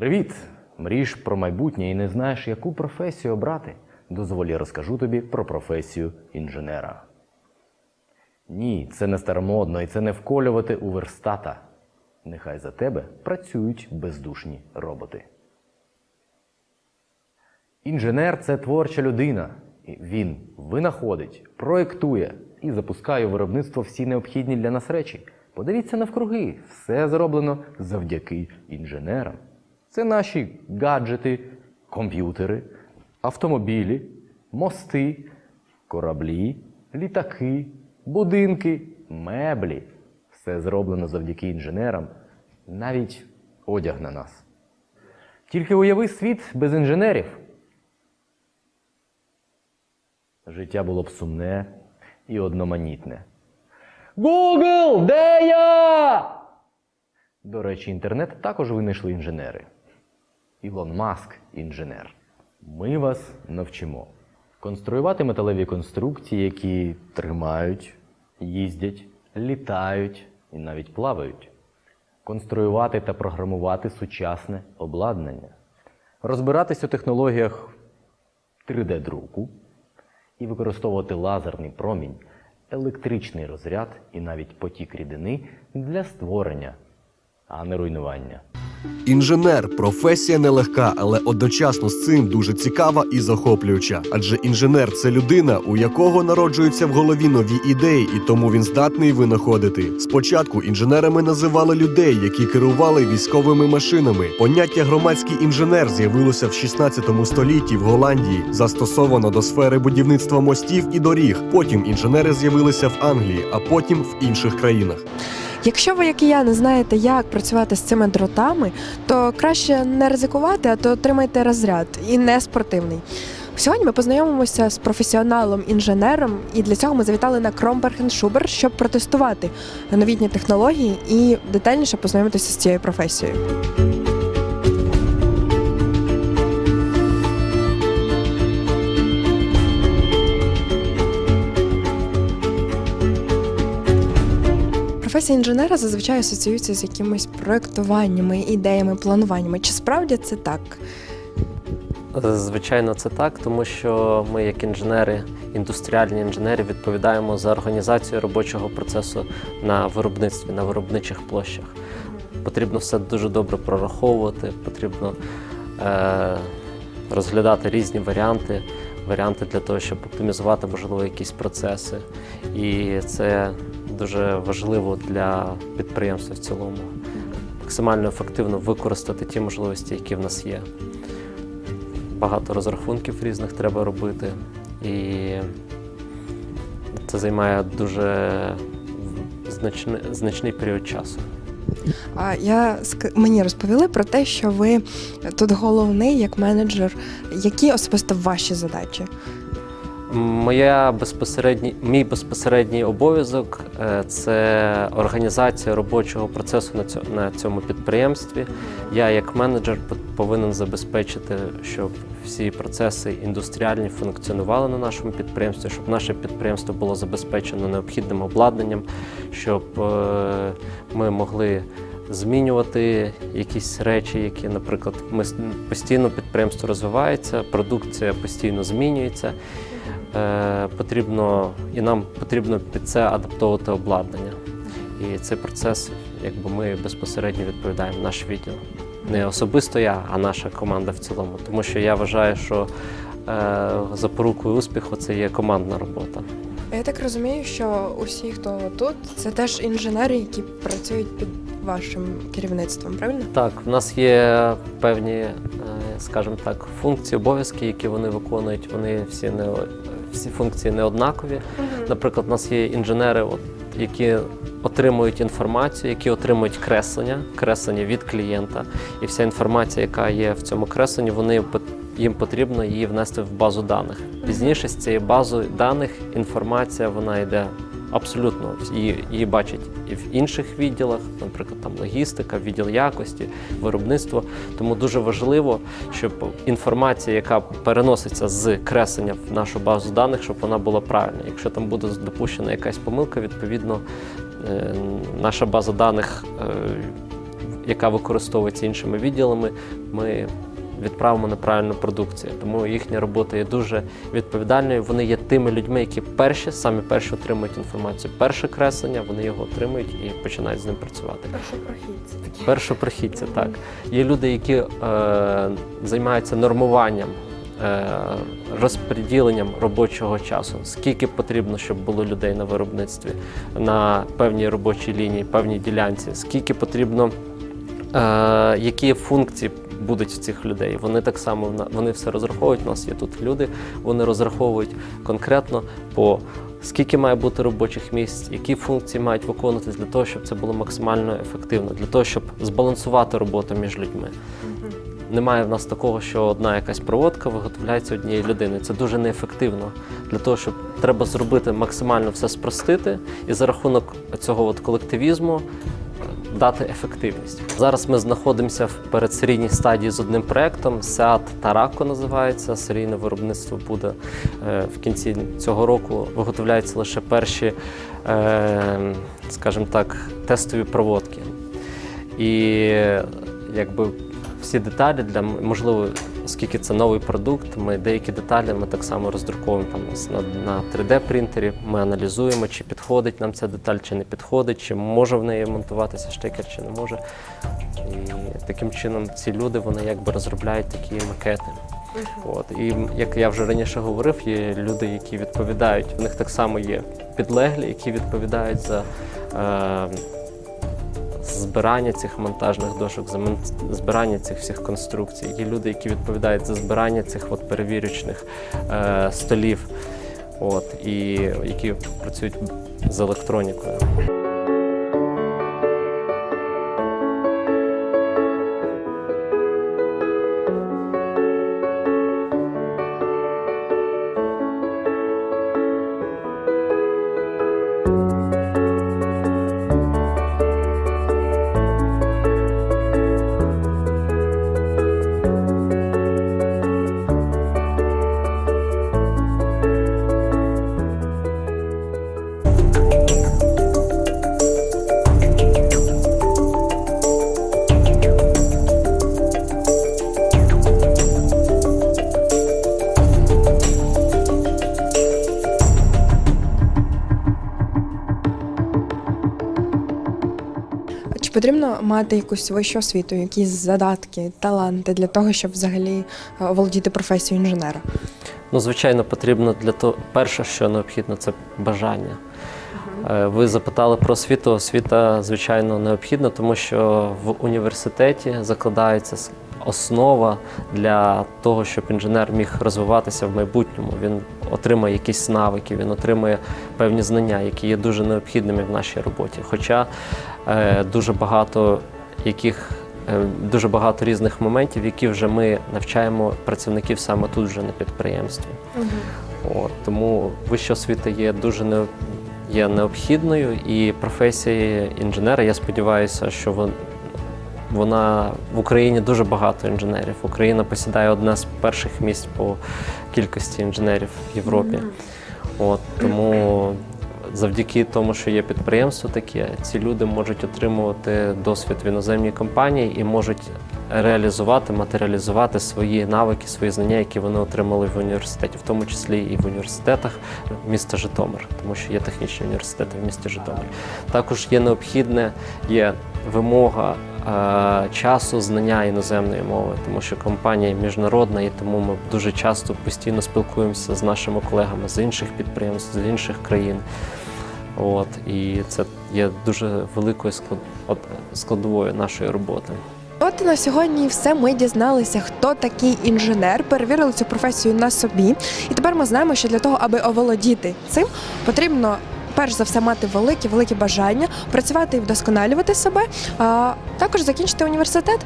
Привіт! Мрієш про майбутнє і не знаєш, яку професію обрати? Дозволь, я розкажу тобі про професію інженера. Ні, це не старомодно і це не вколювати у верстата. Нехай за тебе працюють бездушні роботи. Інженер це творча людина. Він винаходить, проєктує і запускає у виробництво всі необхідні для нас речі. Подивіться навкруги, все зроблено завдяки інженерам. Це наші гаджети, комп'ютери, автомобілі, мости, кораблі, літаки, будинки, меблі. Все зроблено завдяки інженерам, навіть одяг на нас. Тільки уяви світ без інженерів. Життя було б сумне і одноманітне. Google, де я? До речі, інтернет також винайшли інженери. Ілон Маск інженер. Ми вас навчимо конструювати металеві конструкції, які тримають, їздять, літають і навіть плавають. Конструювати та програмувати сучасне обладнання, розбиратись у технологіях 3D-друку і використовувати лазерний промінь, електричний розряд і навіть потік рідини для створення, а не руйнування. Інженер професія нелегка, але одночасно з цим дуже цікава і захоплююча. Адже інженер це людина, у якого народжуються в голові нові ідеї, і тому він здатний винаходити. Спочатку інженерами називали людей, які керували військовими машинами. Поняття громадський інженер з'явилося в 16 столітті в Голландії, застосовано до сфери будівництва мостів і доріг. Потім інженери з'явилися в Англії, а потім в інших країнах. Якщо ви, як і я, не знаєте, як працювати з цими дротами, то краще не ризикувати, а то отримайте розряд і не спортивний. Сьогодні ми познайомимося з професіоналом-інженером, і для цього ми завітали на Кромберг щоб протестувати новітні технології і детальніше познайомитися з цією професією. Професія інженера зазвичай асоціюється з якимись проектуваннями, ідеями, плануваннями. Чи справді це так? Звичайно, це так, тому що ми, як інженери, індустріальні інженери, відповідаємо за організацію робочого процесу на виробництві, на виробничих площах. Потрібно все дуже добре прораховувати, потрібно е, розглядати різні варіанти, варіанти для того, щоб оптимізувати, можливо, якісь процеси. І це дуже важливо для підприємства в цілому. Максимально ефективно використати ті можливості, які в нас є багато розрахунків різних треба робити. І це займає дуже значний, значний період часу. А я мені розповіли про те, що ви тут головний як менеджер. Які особисто ваші задачі? Моя безпосередній, мій безпосередній обов'язок е, це організація робочого процесу на цьому, підприємстві. Я, як менеджер, повинен забезпечити, щоб всі процеси індустріальні функціонували на нашому підприємстві, щоб наше підприємство було забезпечено необхідним обладнанням, щоб е, ми могли змінювати якісь речі, які, наприклад, ми постійно підприємство розвивається, продукція постійно змінюється. Е, потрібно, і нам потрібно під це адаптовувати обладнання. І цей процес, якби ми безпосередньо відповідаємо наш відділ. Не особисто я, а наша команда в цілому. Тому що я вважаю, що е, запорукою успіху це є командна робота. Я так розумію, що усі, хто тут, це теж інженери, які працюють під вашим керівництвом, правильно? Так, в нас є певні, е, скажімо так, функції, обов'язки, які вони виконують. Вони всі не всі функції не однакові. Наприклад, у нас є інженери, от, які отримують інформацію, які отримують креслення, креслення від клієнта. І вся інформація, яка є в цьому кресленні, вони їм потрібно її внести в базу даних. Пізніше з цієї бази даних інформація вона йде абсолютно її, її бачать і в інших відділах, наприклад, там логістика, відділ якості, виробництво. Тому дуже важливо, щоб інформація, яка переноситься з креслення в нашу базу даних, щоб вона була правильна. Якщо там буде допущена якась помилка, відповідно е, наша база даних е, яка використовується іншими відділами, ми відправимо на правильну продукцію. Тому їхня робота є дуже відповідальною. Вони є тими людьми, які перші, самі перші отримують інформацію. Перше креслення, вони його отримують і починають з ним працювати. Першопрохідці, так. Є люди, які е, займаються нормуванням, е, розподіленням робочого часу. Скільки потрібно, щоб було людей на виробництві, на певній робочій лінії, певній ділянці, скільки потрібно, е, які функції будуть в цих людей. Вони так само вони все розраховують. У нас є тут люди, вони розраховують конкретно по скільки має бути робочих місць, які функції мають виконуватись для того, щоб це було максимально ефективно, для того, щоб збалансувати роботу між людьми. Немає в нас такого, що одна якась проводка виготовляється однією людиною. Це дуже неефективно. Для того, щоб треба зробити максимально все спростити, і за рахунок цього от колективізму дати ефективність. Зараз ми знаходимося в передсерійній стадії з одним проектом. Сеат Тарако називається. Серійне виробництво буде е, в кінці цього року. Виготовляються лише перші, е, скажімо так, тестові проводки. І якби всі деталі для можливо, оскільки це новий продукт, ми деякі деталі ми так само роздруковуємо там на, на 3D принтері. Ми аналізуємо, чи підходить нам ця деталь, чи не підходить, чи може в неї монтуватися штекер, чи не може. І таким чином ці люди вони якби розробляють такі макети. От і як я вже раніше говорив, є люди, які відповідають. В них так само є підлеглі, які відповідають за. Е, збирання цих монтажних дошок, збирання цих всіх конструкцій. Є люди, які відповідають за збирання цих от перевірочних е, столів, от, і які працюють з електронікою. Чи потрібно мати якусь вищу освіту, якісь задатки, таланти для того, щоб взагалі е, оволодіти професією інженера? Ну, звичайно, потрібно для того, перше, що необхідно, це бажання. Е, Ви запитали про освіту. Освіта, звичайно, необхідна, тому що в університеті закладається основа для того, щоб інженер міг розвиватися в майбутньому. Він отримає якісь навики, він отримує певні знання, які є дуже необхідними в нашій роботі. Хоча е, дуже багато яких е, дуже багато різних моментів, які вже ми навчаємо працівників саме тут, вже на підприємстві. От, тому вища освіта є дуже не, є необхідною, і професія інженера, я сподіваюся, що вона в Україні дуже багато інженерів. Україна посідає одне з перших місць по кількості інженерів в Європі. От, тому завдяки тому, що є підприємство таке, ці люди можуть отримувати досвід в іноземній компанії і можуть реалізувати, матеріалізувати свої навики, свої знання, які вони отримали в університеті, в тому числі і в університетах міста Житомир, тому що є технічні університети в місті Житомир. Також є необхідне, є вимога часу знання іноземної мови, тому що компанія міжнародна, і тому ми дуже часто постійно спілкуємося з нашими колегами з інших підприємств, з інших країн. От, і це є дуже великою складовою нашої роботи. От на сьогодні все. Ми дізналися, хто такий інженер, перевірили цю професію на собі. І тепер ми знаємо, що для того, аби оволодіти цим, потрібно. Перш за все мати велике, велике бажання працювати і вдосконалювати себе, а також закінчити університет.